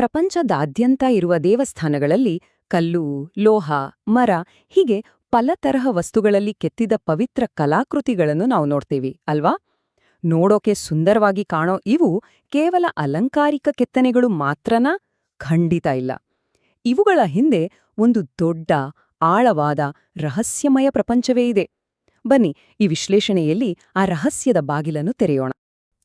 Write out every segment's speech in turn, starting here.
ಪ್ರಪಂಚದಾದ್ಯಂತ ಇರುವ ದೇವಸ್ಥಾನಗಳಲ್ಲಿ ಕಲ್ಲು, ಲೋಹ, ಮರ ಹೀಗೆ ಪಲ ತರಹ ವಸ್ತುಗಳಲ್ಲಿ ಕೆತ್ತಿದ ಪವಿತ್ರ ಕಲಾಕೃತಿಗಳನ್ನು ನಾವು ನೋಡ್ತೀವಿ, ಅಲ್ವಾ? ನೋಡೋಕೆ ಸುಂದರವಾಗಿ ಕಾಣೋ ಇವು ಕೇವಲ ಅಲಂಕಾರಿಕ ಕೆತ್ತನೆಗಳು ಮಾತ್ರನ? ಖಂಡಿತ ಇಲ್ಲ. ಇವುಗಳ ಹಿಂದೆ ಒಂದು ದೊಡ್ಡ, ಆಳವಾದ, ರಹಸ್ಯಮಯ ಪ್ರಪಂಚವೇ ಇದೆ. ಬನ್ನಿ ಈ ವಿಶ್ಲೇಷಣೆಯಲ್ಲಿ ಆ ರಹಸ್ಯದ ಬಾಗಿಲನ್ನು ತೆರೆಯೋಣ.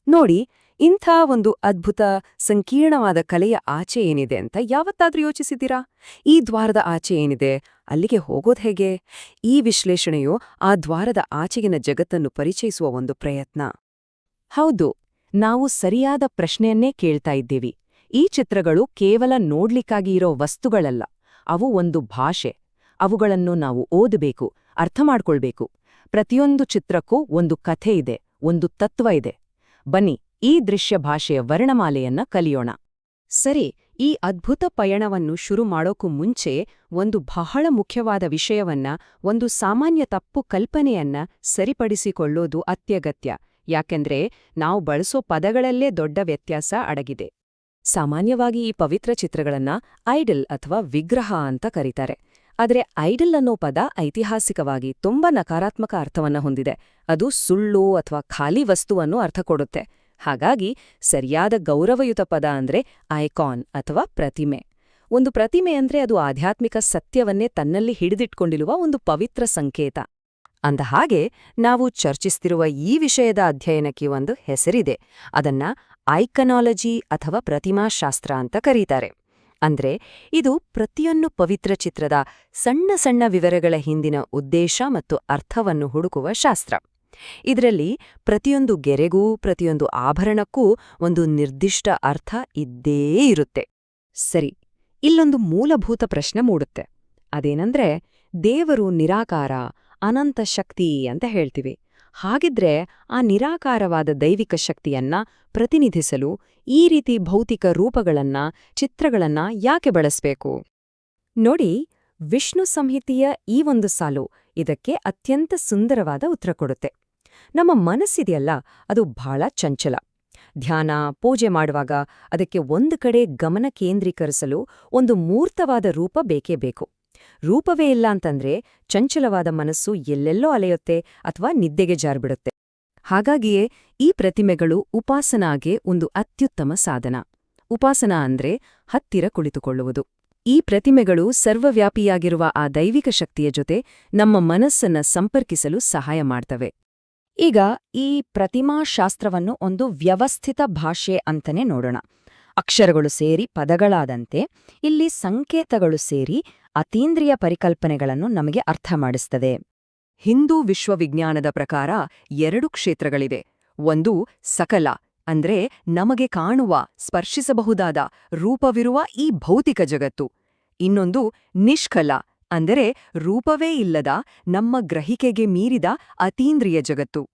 ನೋಡಿ ಇಂಥ ಒಂದು ಅದ್ಭುತ, ಸಂಕೀರ್ಣವಾದ ಕಲೆಯ ಆಚೆ ಏನಿದೆ ಅಂತ ಯಾವತ್ತಾದ್ರೂ ಯೋಚಿಸಿದ್ದೀರಾ? ಈ ದ್ವಾರದ ಆಚೆ ಏನಿದೆ? ಅಲ್ಲಿಗೆ ಹೋಗೋದು ಹೇಗೆ? ಈ ವಿಶ್ಲೇಷಣೆಯು ಆ ದ್ವಾರದ ಆಚೆಗಿನ ಜಗತ್ತನ್ನು ಪರಿಚಯಿಸುವ ಒಂದು ಪ್ರಯತ್ನ. ಹೌದು, ನಾವು ಸರಿಯಾದ ಪ್ರಶ್ನೆಯನ್ನೇ ಕೇಳ್ತಾ ಇದ್ದೀವಿ. ಈ ಚಿತ್ರಗಳು ಕೇವಲ ನೋಡ್ಲಿಕ್ಕಾಗಿ ಇರೋ ವಸ್ತುಗಳಲ್ಲ. ಅವು ಒಂದು ಭಾಷೆ. ಅವುಗಳನ್ನು ನಾವು ಓದಬೇಕು, ಅರ್ಥ ಮಾಡ್ಕೊಳ್ಬೇಕು. ಪ್ರತಿಯೊಂದು ಚಿತ್ರಕ್ಕೂ ಒಂದು ಕಥೆ ಇದೆ, ಒಂದು ತತ್ವ ಇದೆ. ಬನ್ನಿ ಈ ದೃಶ್ಯ ಭಾಷೆಯ ವರ್ಣಮಾಲೆಯನ್ನ ಕಲಿಯೋಣ. ಸರಿ, ಈ ಅದ್ಭುತ ಪಯಣವನ್ನು ಶುರು ಮಾಡೋಕ್ಕೂ ಮುಂಚೆ ಒಂದು ಬಹಳ ಮುಖ್ಯವಾದ ವಿಷಯವನ್ನ, ಒಂದು ಸಾಮಾನ್ಯ ತಪ್ಪು ಕಲ್ಪನೆಯನ್ನ ಸರಿಪಡಿಸಿಕೊಳ್ಳೋದು ಅತ್ಯಗತ್ಯ. ಯಾಕೆಂದ್ರೆ, ನಾವು ಬಳಸೋ ಪದಗಳಲ್ಲೇ ದೊಡ್ಡ ವ್ಯತ್ಯಾಸ ಅಡಗಿದೆ. ಸಾಮಾನ್ಯವಾಗಿ ಈ ಪವಿತ್ರ ಚಿತ್ರಗಳನ್ನ ಐಡಲ್ ಅಥವಾ ವಿಗ್ರಹ ಅಂತ ಕರೀತಾರೆ. ಆದರೆ ಐಡಲ್ ಅನ್ನೋ ಪದ ಐತಿಹಾಸಿಕವಾಗಿ ತುಂಬಾ ನಕಾರಾತ್ಮಕ ಅರ್ಥವನ್ನ ಹೊಂದಿದೆ. ಅದು ಸುಳ್ಳು ಅಥವಾ ಖಾಲಿ ವಸ್ತುವನ್ನು ಅರ್ಥ ಕೊಡುತ್ತೆ. ಹಾಗಾಗಿ ಸರಿಯಾದ ಗೌರವಯುತ ಪದ ಅಂದ್ರೆ ಐಕಾನ್ ಅಥವಾ ಪ್ರತಿಮೆ. ಒಂದು ಪ್ರತಿಮೆ ಅಂದ್ರೆ ಅದು ಆಧ್ಯಾತ್ಮಿಕ ಸತ್ಯವನ್ನೇ ತನ್ನಲ್ಲಿ ಹಿಡಿದಿಟ್ಕೊಂಡಿರುವ ಒಂದು ಪವಿತ್ರ ಸಂಕೇತ. ಅಂದ ಹಾಗೆ ನಾವು ಚರ್ಚಿಸ್ತಿರುವ ಈ ವಿಷಯದ ಅಧ್ಯಯನಕ್ಕೆ ಒಂದು ಹೆಸರಿದೆ. ಅದನ್ನ ಐಕನಾಲಜಿ ಅಥವಾ ಪ್ರತಿಮಾಶಾಸ್ತ್ರ ಅಂತ ಕರೀತಾರೆ. ಅಂದ್ರೆ ಇದು ಪ್ರತಿಯೊಂದು ಪವಿತ್ರ ಚಿತ್ರದ ಸಣ್ಣ ಸಣ್ಣ ವಿವರಗಳ ಹಿಂದಿನ ಉದ್ದೇಶ ಮತ್ತು ಅರ್ಥವನ್ನು ಹುಡುಕುವ ಶಾಸ್ತ್ರ. ಇದರಲ್ಲಿ ಪ್ರತಿಯೊಂದು ಗೆರೆಗೂ, ಪ್ರತಿಯೊಂದು ಆಭರಣಕ್ಕೂ ಒಂದು ನಿರ್ದಿಷ್ಟ ಅರ್ಥ ಇದ್ದೇ ಇರುತ್ತೆ. ಸರಿ, ಇಲ್ಲೊಂದು ಮೂಲಭೂತ ಪ್ರಶ್ನೆ ಮೂಡುತ್ತೆ. ಅದೇನಂದ್ರೆ, ದೇವರು ನಿರಾಕಾರ, ಅನಂತ ಶಕ್ತಿ ಅಂತ ಹೇಳ್ತೀವಿ. ಹಾಗಿದ್ರೆ ಆ ನಿರಾಕಾರವಾದ ದೈವಿಕ ಶಕ್ತಿಯನ್ನ ಪ್ರತಿನಿಧಿಸಲು ಈ ರೀತಿ ಭೌತಿಕ ರೂಪಗಳನ್ನ, ಚಿತ್ರಗಳನ್ನ ಯಾಕೆ ಬಳಸಬೇಕು? ನೋಡಿ, ವಿಷ್ಣು ಸಂಹಿತೆಯ ಈ ಒಂದು ಸಾಲು ಇದಕ್ಕೆ ಅತ್ಯಂತ ಸುಂದರವಾದ ಉತ್ತರ ಕೊಡುತ್ತೆ. ನಮ್ಮ ಮನಸ್ಸಿದೆಯಲ್ಲ, ಅದು ಬಹಳ ಚಂಚಲ. ಧ್ಯಾನ, ಪೂಜೆ ಮಾಡುವಾಗ ಅದಕ್ಕೆ ಒಂದು ಕಡೆ ಗಮನ ಕೇಂದ್ರೀಕರಿಸಲು ಒಂದು ಮೂರ್ತವಾದ ರೂಪ ಬೇಕೇ ಬೇಕು. ರೂಪವೇ ಇಲ್ಲ ಅಂತಂದ್ರೆ ಚಂಚಲವಾದ ಮನಸ್ಸು ಎಲ್ಲೆಲ್ಲೋ ಅಲೆಯುತ್ತೆ ಅಥವಾ ನಿದ್ದೆಗೆ ಜಾರ್ಬಿಡುತ್ತೆ. ಹಾಗಾಗಿಯೇ ಈ ಪ್ರತಿಮೆಗಳು ಉಪಾಸನಾಗೆ ಒಂದು ಅತ್ಯುತ್ತಮ ಸಾಧನ. ಉಪಾಸನಾ ಅಂದ್ರೆ ಹತ್ತಿರ ಕುಳಿತುಕೊಳ್ಳುವುದು. ಈ ಪ್ರತಿಮೆಗಳು ಸರ್ವವ್ಯಾಪಿಯಾಗಿರುವ ಆ ದೈವಿಕ ಶಕ್ತಿಯ ಜೊತೆ ನಮ್ಮ ಮನಸ್ಸನ್ನ ಸಂಪರ್ಕಿಸಲು ಸಹಾಯ ಮಾಡ್ತವೆ. ಈಗ ಈ ಪ್ರತಿಮಾಶಾಸ್ತ್ರವನ್ನು ಒಂದು ವ್ಯವಸ್ಥಿತ ಭಾಷೆ ಅಂತನೇ ನೋಡೋಣ. ಅಕ್ಷರಗಳು ಸೇರಿ ಪದಗಳಾದಂತೆ, ಇಲ್ಲಿ ಸಂಕೇತಗಳು ಸೇರಿ ಅತೀಂದ್ರಿಯ ಪರಿಕಲ್ಪನೆಗಳನ್ನು ನಮಗೆ ಅರ್ಥ ಮಾಡಿಸ್ತದೆ. ಹಿಂದೂ ವಿಶ್ವವಿಜ್ಞಾನದ ಪ್ರಕಾರ ಎರಡು ಕ್ಷೇತ್ರಗಳಿವೆ. ಒಂದು ಸಕಲ, ಅಂದ್ರೆ ನಮಗೆ ಕಾಣುವ, ಸ್ಪರ್ಶಿಸಬಹುದಾದ, ರೂಪವಿರುವ ಈ ಭೌತಿಕ ಜಗತ್ತು. ಇನ್ನೊಂದು ನಿಷ್ಕಲ ಅಂದರೆ ರೂಪವೇ ಇಲ್ಲದ, ನಮ್ಮ ಗ್ರಹಿಕೆಗೆ ಮೀರಿದ ಅತೀಂದ್ರಿಯ ಜಗತ್ತು.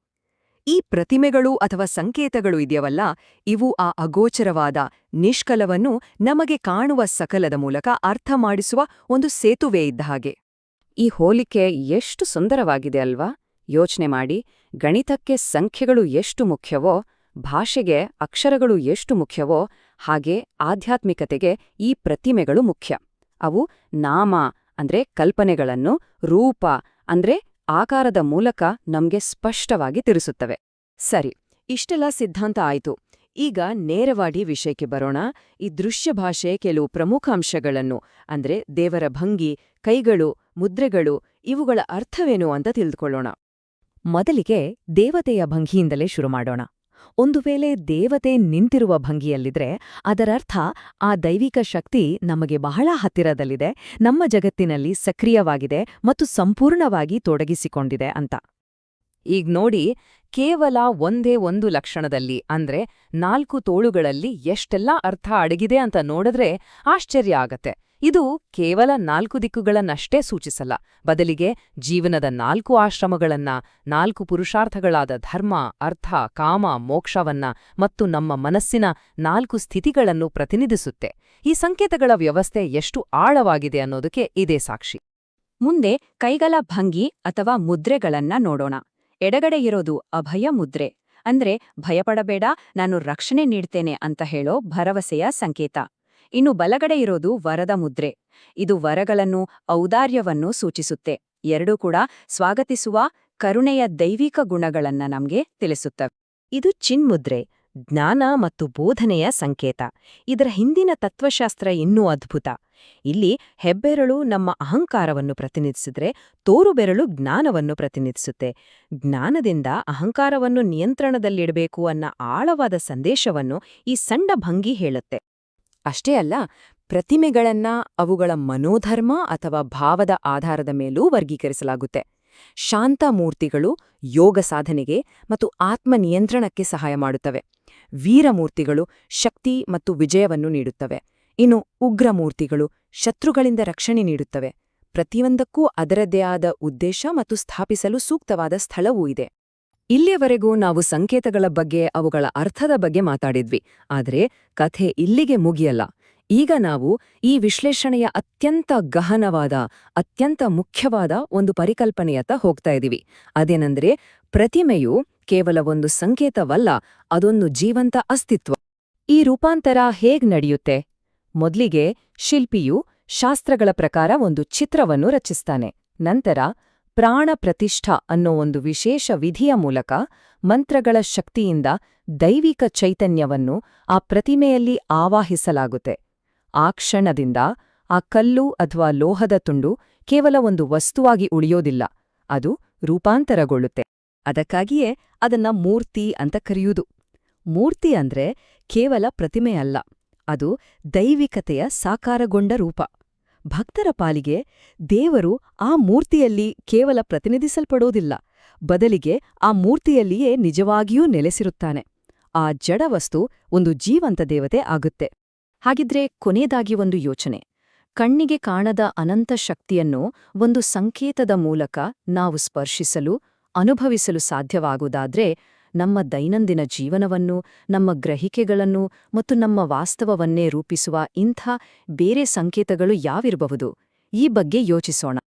ಈ ಪ್ರತಿಮೆಗಳು ಅಥವಾ ಸಂಕೇತಗಳು ಇದೆಯವಲ್ಲ, ಇವು ಆ ಅಗೋಚರವಾದ, ನಿಷ್ಕಲವನ್ನು ನಮಗೆ ಕಾಣುವ ಸಕಲದ ಮೂಲಕ ಅರ್ಥ ಮಾಡಿಸುವ ಒಂದು ಸೇತುವೆ ಇದ್ದ ಹಾಗೆ. ಈ ಹೋಲಿಕೆ ಎಷ್ಟು ಸುಂದರವಾಗಿದೆ ಅಲ್ವಾ? ಯೋಚನೆ ಮಾಡಿ, ಗಣಿತಕ್ಕೆ ಸಂಖ್ಯೆಗಳು ಎಷ್ಟು ಮುಖ್ಯವೋ, ಭಾಷೆಗೆ ಅಕ್ಷರಗಳು ಎಷ್ಟು ಮುಖ್ಯವೋ, ಹಾಗೆ ಆಧ್ಯಾತ್ಮಿಕತೆಗೆ ಈ ಪ್ರತಿಮೆಗಳು ಮುಖ್ಯ. ಅವು ನಾಮ ಅಂದ್ರೆ ಕಲ್ಪನೆಗಳನ್ನು ರೂಪ ಅಂದ್ರೆ ಆಕಾರದ ಮೂಲಕ ನಮ್ಗೆ ಸ್ಪಷ್ಟವಾಗಿ ತಿಳಿಸುತ್ತವೆ ಸರಿ, ಇಷ್ಟೆಲ್ಲ ಸಿದ್ಧಾಂತ ಆಯಿತು. ಈಗ ನೇರವಾಗಿ ವಿಷಯಕ್ಕೆ ಬರೋಣ. ಈ ದೃಶ್ಯ ಭಾಷೆ ಕೆಲವು ಪ್ರಮುಖ ಅಂಶಗಳನ್ನು, ಅಂದ್ರೆ ದೇವರ ಭಂಗಿ, ಕೈಗಳು, ಮುದ್ರೆಗಳು, ಇವುಗಳ ಅರ್ಥವೇನು ಅಂತ ತಿಳಿದುಕೊಳ್ಳೋಣ. ಮೊದಲಿಗೆ ದೇವತೆಯ ಭಂಗಿಯಿಂದಲೇ ಶುರು ಮಾಡೋಣ. ಒಂದು ವೇಳೆ ದೇವತೆ ನಿಂತಿರುವ ಭಂಗಿಯಲ್ಲಿದ್ರೆ ಅದರರ್ಥ ಆ ದೈವಿಕ ಶಕ್ತಿ ನಮಗೆ ಬಹಳ ಹತ್ತಿರದಲ್ಲಿದೆ, ನಮ್ಮ ಜಗತ್ತಿನಲ್ಲಿ ಸಕ್ರಿಯವಾಗಿದೆ ಮತ್ತು ಸಂಪೂರ್ಣವಾಗಿ ತೊಡಗಿಸಿಕೊಂಡಿದೆ ಅಂತ. ಈಗ ನೋಡಿ, ಕೇವಲ ಒಂದೇ ಒಂದು ಲಕ್ಷಣದಲ್ಲಿ ಅಂದ್ರೆ ನಾಲ್ಕು ತೋಳುಗಳಲ್ಲಿ ಎಷ್ಟೆಲ್ಲ ಅರ್ಥ ಅಡಗಿದೆ ಅಂತ ನೋಡಿದ್ರೆ ಆಶ್ಚರ್ಯ ಆಗತ್ತೆ. ಇದು ಕೇವಲ ನಾಲ್ಕು ದಿಕ್ಕುಗಳನ್ನಷ್ಟೇ ಸೂಚಿಸಲ್ಲ. ಬದಲಿಗೆ ಜೀವನದ ನಾಲ್ಕು ಆಶ್ರಮಗಳನ್ನ, ನಾಲ್ಕು ಪುರುಷಾರ್ಥಗಳಾದ ಧರ್ಮ, ಅರ್ಥ, ಕಾಮ, ಮೋಕ್ಷವನ್ನ ಮತ್ತು ನಮ್ಮ ಮನಸ್ಸಿನ ನಾಲ್ಕು ಸ್ಥಿತಿಗಳನ್ನು ಪ್ರತಿನಿಧಿಸುತ್ತೆ. ಈ ಸಂಕೇತಗಳ ವ್ಯವಸ್ಥೆ ಎಷ್ಟು ಆಳವಾಗಿದೆ ಅನ್ನೋದಕ್ಕೆ ಇದೇ ಸಾಕ್ಷಿ. ಮುಂದೆ ಕೈಗಳ ಭಂಗಿ ಅಥವಾ ಮುದ್ರೆಗಳನ್ನ ನೋಡೋಣ. ಎಡಗಡೆ ಇರೋದು ಅಭಯ ಮುದ್ರೆ. ಅಂದ್ರೆ ಭಯಪಡಬೇಡ, ನಾನು ರಕ್ಷಣೆ ನೀಡ್ತೇನೆ ಅಂತ ಹೇಳೋ ಭರವಸೆಯ ಸಂಕೇತ. ಇನ್ನು ಬಲಗಡೆ ಇರೋದು ವರದ ಮುದ್ರೆ. ಇದು ವರಗಳನ್ನು ಔದಾರ್ಯವನ್ನು ಸೂಚಿಸುತ್ತೆ. ಎರಡೂ ಕೂಡ ಸ್ವಾಗತಿಸುವ ಕರುಣೆಯ ದೈವಿಕ ಗುಣಗಳನ್ನ ನಮ್ಗೆ ತಿಳಿಸುತ್ತವೆ. ಇದು ಚಿನ್ಮುದ್ರೆ, ಜ್ಞಾನ ಮತ್ತು ಬೋಧನೆಯ ಸಂಕೇತ. ಇದರ ಹಿಂದಿನ ತತ್ವಶಾಸ್ತ್ರ ಇನ್ನೂ ಅದ್ಭುತ. ಇಲ್ಲಿ ಹೆಬ್ಬೆರಳು ನಮ್ಮ ಅಹಂಕಾರವನ್ನು ಪ್ರತಿನಿಧಿಸಿದ್ರೆ ತೋರುಬೆರಳು ಜ್ಞಾನವನ್ನು ಪ್ರತಿನಿಧಿಸುತ್ತೆ. ಜ್ಞಾನದಿಂದ ಅಹಂಕಾರವನ್ನು ನಿಯಂತ್ರಣದಲ್ಲಿಡಬೇಕು ಅನ್ನ ಆಳವಾದ ಸಂದೇಶವನ್ನು ಈ ಸಣ್ಣ ಭಂಗಿ ಹೇಳುತ್ತೆ. ಅಷ್ಟೇ ಅಲ್ಲ, ಪ್ರತಿಮೆಗಳನ್ನ ಅವುಗಳ ಮನೋಧರ್ಮ ಅಥವಾ ಭಾವದ ಆಧಾರದ ಮೇಲೂ ವರ್ಗೀಕರಿಸಲಾಗುತ್ತೆ. ಶಾಂತ ಮೂರ್ತಿಗಳು ಯೋಗ ಸಾಧನೆಗೆ ಮತ್ತು ಆತ್ಮ ನಿಯಂತ್ರಣಕ್ಕೆ ಸಹಾಯ ಮಾಡುತ್ತವೆ. ವೀರಮೂರ್ತಿಗಳು ಶಕ್ತಿ ಮತ್ತು ವಿಜಯವನ್ನು ನೀಡುತ್ತವೆ. ಇನ್ನು ಉಗ್ರಮೂರ್ತಿಗಳು ಶತ್ರುಗಳಿಂದ ರಕ್ಷಣೆ ನೀಡುತ್ತವೆ. ಪ್ರತಿಯೊಂದಕ್ಕೂ ಅದರದೇ ಆದ ಉದ್ದೇಶ ಮತ್ತು ಸ್ಥಾಪಿಸಲು ಸೂಕ್ತವಾದ ಸ್ಥಳವೂ ಇದೆ. ಇಲ್ಲಿಯವರೆಗೂ ನಾವು ಸಂಕೇತಗಳ ಬಗ್ಗೆ, ಅವುಗಳ ಅರ್ಥದ ಬಗ್ಗೆ ಮಾತಾಡಿದ್ವಿ. ಆದರೆ ಕಥೆ ಇಲ್ಲಿಗೆ ಮುಗಿಯಲ್ಲ. ಈಗ ನಾವು ಈ ವಿಶ್ಲೇಷಣೆಯ ಅತ್ಯಂತ ಗಹನವಾದ, ಅತ್ಯಂತ ಮುಖ್ಯವಾದ ಒಂದು ಪರಿಕಲ್ಪನೆಯತ್ತ ಹೋಗ್ತಾ ಇದ್ದೀವಿ ಅದೇನೆಂದ್ರೆ, ಪ್ರತಿಮೆಯು ಕೇವಲ ಒಂದು ಸಂಕೇತವಲ್ಲ, ಅದೊಂದು ಜೀವಂತ ಅಸ್ತಿತ್ವ. ಈ ರೂಪಾಂತರ ಹೇಗ್ ನಡೆಯುತ್ತೆ? ಮೊದ್ಲಿಗೆ ಶಿಲ್ಪಿಯು ಶಾಸ್ತ್ರಗಳ ಪ್ರಕಾರ ಒಂದು ಚಿತ್ರವನ್ನು ರಚಿಸ್ತಾನೆ. ನಂತರ ಪ್ರಾಣ ಪ್ರತಿಷ್ಠಾ ಅನ್ನೋ ಒಂದು ವಿಶೇಷ ವಿಧಿಯ ಮೂಲಕ ಮಂತ್ರಗಳ ಶಕ್ತಿಯಿಂದ ದೈವಿಕ ಚೈತನ್ಯವನ್ನು ಆ ಪ್ರತಿಮೆಯಲ್ಲಿ ಆವಾಹಿಸಲಾಗುತ್ತೆ. ಆ ಕ್ಷಣದಿಂದ ಆ ಕಲ್ಲು ಅಥವಾ ಲೋಹದ ತುಂಡು ಕೇವಲ ಒಂದು ವಸ್ತುವಾಗಿ ಉಳಿಯೋದಿಲ್ಲ, ಅದು ರೂಪಾಂತರಗೊಳ್ಳುತ್ತೆ. ಅದಕ್ಕಾಗಿಯೇ ಅದನ್ನ ಮೂರ್ತಿ ಅಂತ ಕರೆಯುವುದು. ಮೂರ್ತಿ ಅಂದ್ರೆ ಕೇವಲ ಪ್ರತಿಮೆಯಲ್ಲ, ಅದು ದೈವಿಕತೆಯ ಸಾಕಾರಗೊಂಡ ರೂಪ. ಭಕ್ತರ ಪಾಲಿಗೆ ದೇವರು ಆ ಮೂರ್ತಿಯಲ್ಲಿ ಕೇವಲ ಪ್ರತಿನಿಧಿಸಲ್ಪಡೋದಿಲ್ಲ, ಬದಲಿಗೆ ಆ ಮೂರ್ತಿಯಲ್ಲಿಯೇ ನಿಜವಾಗಿಯೂ ನೆಲೆಸಿರುತ್ತಾನೆ. ಆ ಜಡವಸ್ತು ಒಂದು ಜೀವಂತ ದೇವತೆ ಆಗುತ್ತೆ. ಹಾಗಿದ್ರೆ ಕೊನೆಯದಾಗಿ ಒಂದು ಯೋಚನೆ. ಕಣ್ಣಿಗೆ ಕಾಣದ ಅನಂತ ಶಕ್ತಿಯನ್ನು ಒಂದು ಸಂಕೇತದ ಮೂಲಕ ನಾವು ಸ್ಪರ್ಶಿಸಲು, ಅನುಭವಿಸಲು ಸಾಧ್ಯವಾಗುವುದಾದ್ರೆ ನಮ್ಮ ದೈನಂದಿನ ಜೀವನವನ್ನು, ನಮ್ಮ ಗ್ರಹಿಕೆಗಳನ್ನು ಮತ್ತು ನಮ್ಮ ವಾಸ್ತವವನ್ನೇ ರೂಪಿಸುವ ಇಂಥ ಬೇರೆ ಸಂಕೇತಗಳು ಯಾವಿರಬಹುದು? ಈ ಬಗ್ಗೆ ಯೋಚಿಸೋಣ.